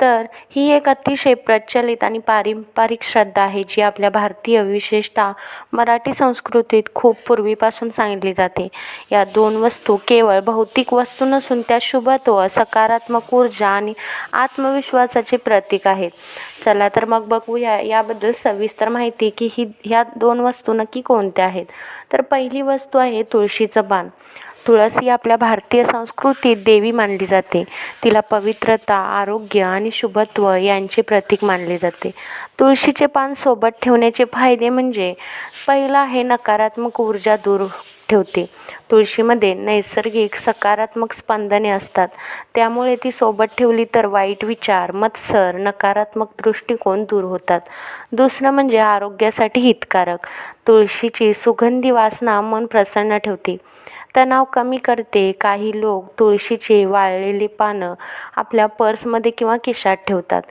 तर ही एक अतिशय प्रचलित आणि पारंपरिक श्रद्धा आहे जी आपल्या भारतीय विशेषतः मराठी संस्कृतीत खूप पूर्वीपासून सांगितली जाते. या दोन वस्तू केवळ भौतिक वस्तू नसून त्या शुभत्व सकारात्मक ऊर्जा आणि आत्मविश्वासाचे प्रतीक आहेत. चला तर मग बघूया याबद्दल सविस्तर माहिती की ही ह्या दोन वस्तू नक्की कोणत्या आहेत. तर पहिली वस्तू आहे तुळशीचं पान तुळस ही आपल्या भारतीय संस्कृतीत देवी मानली जाते. तिला पवित्रता आरोग्य आणि शुभत्व यांचे प्रतीक मानले जाते. तुळशीचे पान सोबत ठेवण्याचे फायदे म्हणजे पहिला आहे नकारात्मक ऊर्जा दूर ठेवते. तुळशीमध्ये नैसर्गिक सकारात्मक स्पंदने असतात. त्यामुळे ती सोबत ठेवली तर वाईट विचार मत्सर नकारात्मक दृष्टिकोन दूर होतात. दुसरं म्हणजे आरोग्यासाठी हितकारक. तुळशीची सुगंधी वासना मन प्रसन्न ठेवते. तणाव कमी करते. काही लोक तुळशीचे वाळलेली पानं आपल्या पर्समध्ये किंवा खिशात ठेवतात.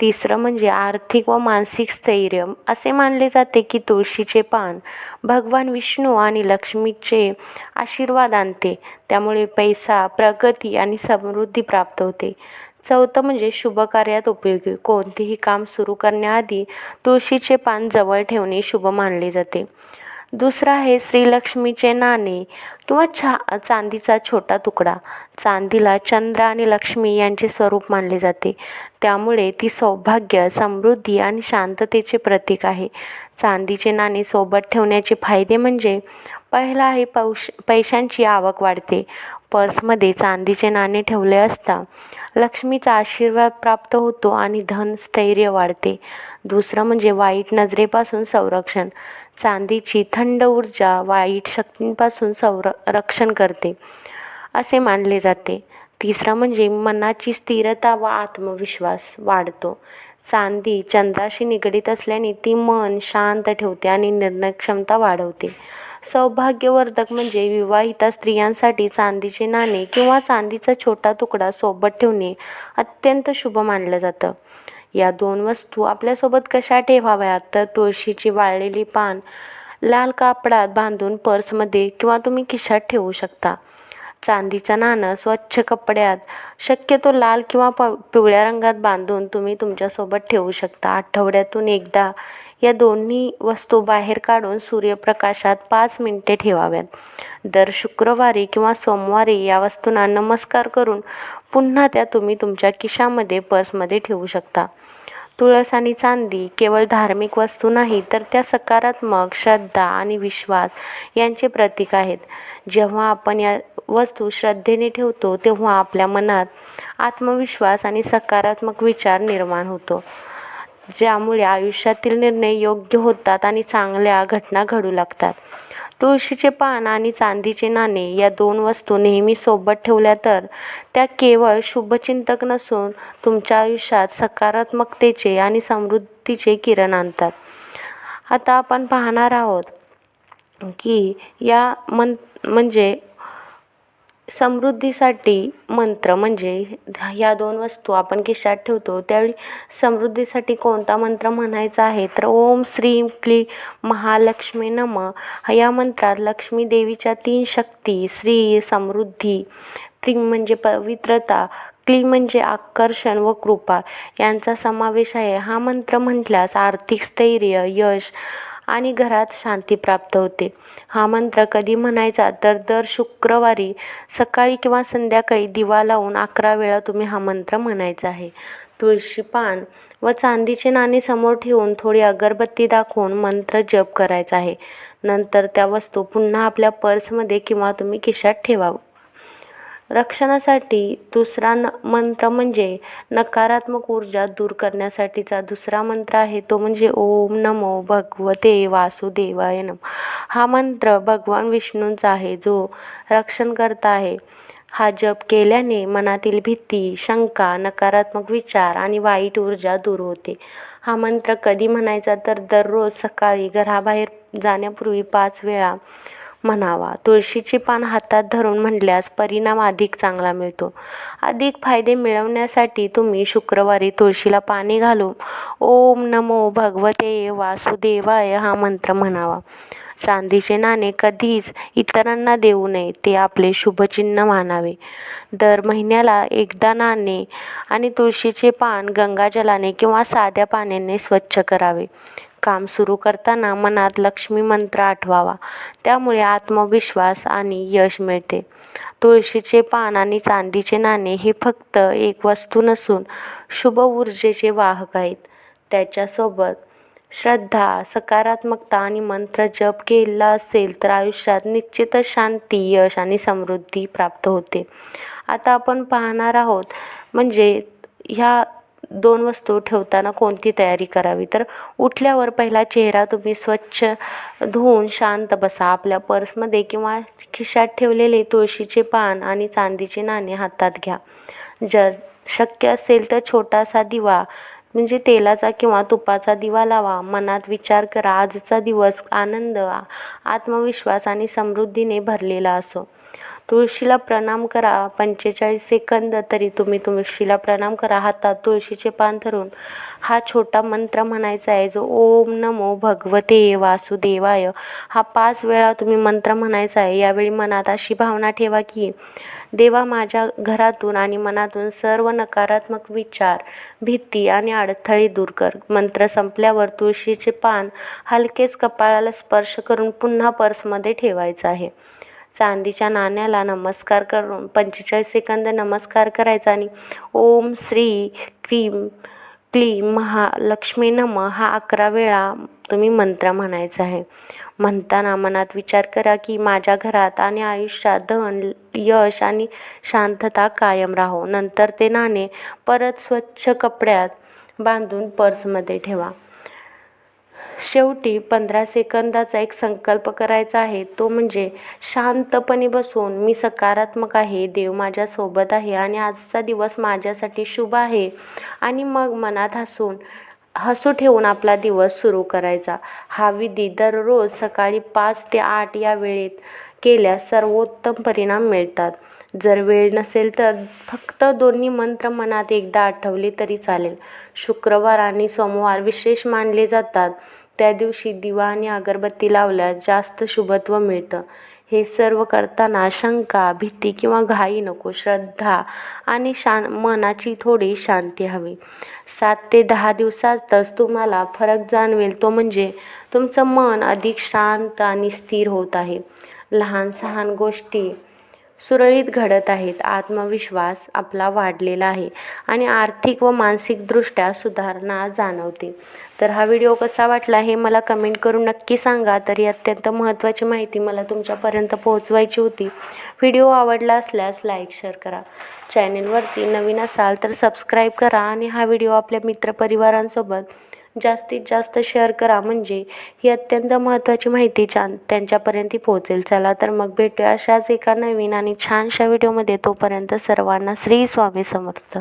तिसरं म्हणजे आर्थिक व मानसिक स्थैर्य. असे मानले जाते की तुळशीचे पान भगवान विष्णू आणि लक्ष्मीचे आशीर्वाद आणते. त्यामुळे पैसा प्रगती आणि समृद्धी प्राप्त होते. चौथं म्हणजे शुभ कार्यात उपयोगी. कोणतेही काम सुरू करण्याआधी तुळशीचे पान जवळ ठेवणे शुभ मानले जाते. दुसरं आहे श्रीलक्ष्मीचे नाणे किंवा छा चांदीचा छोटा तुकडा. चांदीला चंद्र आणि लक्ष्मी यांचे स्वरूप मानले जाते. त्यामुळे ती सौभाग्य समृद्धी आणि शांततेचे प्रतीक आहे. चांदीचे नाणे सोबत ठेवण्याचे फायदे म्हणजे पहिला आहे पौश पैशांची आवक वाढते. पर्समध्ये चांदीचे नाणे ठेवले असता लक्ष्मीचा आशीर्वाद प्राप्त होतो आणि धन स्थैर्य वाढते. दुसरं म्हणजे वाईट नजरेपासून संरक्षण. चांदीची थंड ऊर्जा वाईट शक्तींपासून संर रक्षण करते असे मानले जाते. तिसरं म्हणजे मनाची स्थिरता व आत्मविश्वास वाढतो. चांदी चंद्राशी निगडीत असल्याने ती मन शांत ठेवते आणि निर्णय क्षमता वाढवते. सौभाग्यवर्धक म्हणजे विवाहिता स्त्रियांसाठी चांदीचे नाणे किंवा चांदीचा छोटा तुकडा सोबत ठेवणे अत्यंत शुभ मानलं जातं. या दोन वस्तू आपल्यासोबत कशा ठेवाव्यात? तर तुळशीची वाळलेली पान लाल कापडात बांधून पर्समध्ये किंवा तुम्ही खिशात ठेवू शकता. चांदीचं नाणं स्वच्छ कपड्यात. शक्यतो लाल किंवा प पिवळ्या रंगात बांधून तुम्ही तुमच्यासोबत ठेवू शकता. आठवड्यातून एकदा या दोन्ही वस्तू बाहेर काढून सूर्यप्रकाशात पाच मिनिटे ठेवाव्यात. दर शुक्रवारी किंवा सोमवारी या वस्तूंना नमस्कार करून पुन्हा त्या तुम्ही तुमच्या खिशामध्ये पर्समध्ये ठेवू शकता. तुळस आणि चांदी केवळ धार्मिक वस्तू नाही तर त्या सकारात्मक श्रद्धा आणि विश्वास यांचे प्रतीक आहेत. जेव्हा आपण या वस्तू श्रद्धेने ठेवतो तेव्हा आपल्या मनात आत्मविश्वास आणि सकारात्मक विचार निर्माण होतो ज्यामुळे आयुष्यातील निर्णय योग्य होतात आणि चांगल्या घटना घडू लागतात. तुळशीचे पान आणि चांदीचे नाणे या दोन वस्तू नेहमी सोबत ठेवल्या तर त्या केवळ शुभचिंतक नसून तुमच्या आयुष्यात सकारात्मकतेचे आणि समृद्धीचे किरण आणतात. आता आपण पाहणार आहोत की या मन म्हणजे समृद्धीसाठी मंत्र म्हणजे ह्या दोन वस्तू आपण खिशात ठेवतो त्यावेळी समृद्धीसाठी कोणता मंत्र म्हणायचा आहे? तर ओम श्रीम क्ली महालक्ष्मी नम. या मंत्रात लक्ष्मी देवीच्या तीन शक्ती श्री समृद्धी त्रिम म्हणजे पवित्रता क्ली म्हणजे आकर्षण व कृपा यांचा समावेश आहे. हा मंत्र म्हटल्यास आर्थिक स्थैर्य यश आणि घरात शांती प्राप्त होते. हा मंत्र कधी म्हणायचा तर दर शुक्रवारी सकाळी किंवा संध्याकाळी दिवा लावून अकरा वेळा तुम्ही हा मंत्र म्हणायचा आहे. तुळशी पान व चांदीचे नाणे समोर ठेवून थोडी अगरबत्ती दाखवून मंत्र जप करायचा आहे. नंतर त्या वस्तू पुन्हा आपल्या पर्समध्ये किंवा तुम्ही खिशात ठेवावं. रक्षणासाठी दुसरा न मंत्र म्हणजे नकारात्मक ऊर्जा दूर करण्यासाठीचा दुसरा मंत्र आहे. तो म्हणजे ओम नमो भगवते वासुदेवाय नम. हा मंत्र भगवान विष्णूंचा आहे जो रक्षण करता आहे. हा जप केल्याने मनातील भीती शंका नकारात्मक विचार आणि वाईट ऊर्जा दूर होते. हा मंत्र कधी म्हणायचा तर दररोज सकाळी घराबाहेर जाण्यापूर्वी पाच वेळा म्हणावा. तुळशीचे पान हातात धरून म्हणल्यास परिणाम अधिक चांगला मिळतो. अधिक फायदे मिळवण्यासाठी तुम्ही शुक्रवारी तुळशीला पाणी घालून ओम नमो भगवते वासुदेवाय हा मंत्र म्हणावा. चांदीचे नाणे कधीच इतरांना देऊ नये ते आपले शुभचिन्ह मानावे. दर महिन्याला एकदा नाणे आणि तुळशीचे पान गंगाजलाने किंवा साध्या पाण्याने स्वच्छ करावे. काम सुरू करताना मनात लक्ष्मी मंत्र आठवावा. त्यामुळे आत्मविश्वास आणि यश मिळते. तुळशीचे पान आणि चांदीचे नाणे हे फक्त एक वस्तू नसून शुभ ऊर्जेचे वाहक आहेत. त्याच्यासोबत श्रद्धा सकारात्मकता आणि मंत्र जप केला असेल तर आयुष्यात निश्चितच शांती यश आणि समृद्धी प्राप्त होते. आता आपण पाहणार आहोत म्हणजे ह्या दोन वस्तू ठेवताना कोणती तयारी करावी? तर उठल्यावर पहिला चेहरा तुम्ही स्वच्छ धुवून शांत बसा. आपल्या पर्समध्ये किंवा खिशात ठेवलेले तुळशीचे पान आणि चांदीचे नाणे हातात घ्या. जर शक्य असेल तर छोटासा दिवा म्हणजे तेलाचा किंवा तुपाचा दिवा लावा. मनात विचार करा आजचा दिवस आनंद आत्मविश्वास आणि समृद्धीने भरलेला असो. तुळशीला प्रणाम करा. पंचेचाळीस सेकंद तरी तुम्ही तुळशीला प्रणाम करा. हातात तुळशीचे पान धरून हा छोटा मंत्र म्हणायचा आहे. जो ओम नमो भगवते वासुदेवाय. हा पाच वेळा तुम्ही मंत्र म्हणायचा आहे. यावेळी मनात अशी भावना ठेवा की देवा माझ्या घरातून आणि मनातून सर्व नकारात्मक विचार भीती आणि अडथळे दूर कर. मंत्र संपल्यावर तुळशीचे पान हलकेच कपाळाला स्पर्श करून पुन्हा पर्समध्ये ठेवायचं आहे. चांदीच्या नाण्याला नमस्कार करून पंचेचाळीस सेकंद नमस्कार करायचा आणि ओम श्री क्रीम क्लीम महालक्ष्मी नम हा अकरा वेळा तुम्ही मंत्र म्हणायचा आहे. म्हणताना मनात विचार करा की माझ्या घरात आणि आयुष्यात धन यश आणि शांतता कायम राहो. नंतर ते नाणे परत स्वच्छ कपड्यात बांधून पर्समध्ये ठेवा. शेवटी पंधरा सेकंदाचा एक संकल्प करायचा आहे. तो म्हणजे शांतपणे बसून मी सकारात्मक आहे देव माझ्यासोबत आहे आणि आजचा दिवस माझ्यासाठी शुभ आहे. आणि मग मनात हसून हसू ठेवून आपला दिवस सुरू करायचा. हा विधी दररोज सकाळी पाच ते आठ या वेळेत केल्यास सर्वोत्तम परिणाम मिळतात. जर वेळ नसेल तर फक्त दोन्ही मंत्र मनात एकदा आठवले तरी चालेल. शुक्रवार आणि सोमवार विशेष मानले जातात. त्या दिवशी दिवा आणि अगरबत्ती लावल्यास जास्त शुभत्व मिळतं. हे सर्व करताना शंका भीती किंवा घाई नको श्रद्धा आणि शां मनाची थोडी शांती हवी. सात ते दहा दिवसातच तुम्हाला फरक जाणवेल. तो म्हणजे तुमचं मन अधिक शांत आणि स्थिर होत आहे. लहान सहान गोष्टी सुरळीत घडत आहेत. आत्मविश्वास आपला वाढलेला आहे आणि आर्थिक व मानसिकदृष्ट्या सुधारणा जाणवते. तर हा व्हिडिओ कसा वाटला हे मला कमेंट करून नक्की सांगा. तरी अत्यंत महत्त्वाची माहिती मला तुमच्यापर्यंत पोहोचवायची होती. व्हिडिओ आवडला असल्यास लाईक शेअर करा. चॅनेलवरती नवीन असाल तर सबस्क्राईब करा आणि हा व्हिडिओ आपल्या मित्रपरिवारांसोबत जास्तीत जास्त शेअर करा म्हणजे ही अत्यंत महत्त्वाची माहिती छान त्यांच्यापर्यंत पोहोचेल. चला तर मग भेटूया अशाच एका नवीन आणि छानशा व्हिडिओमध्ये तोपर्यंत सर्वांना श्री स्वामी समर्थ.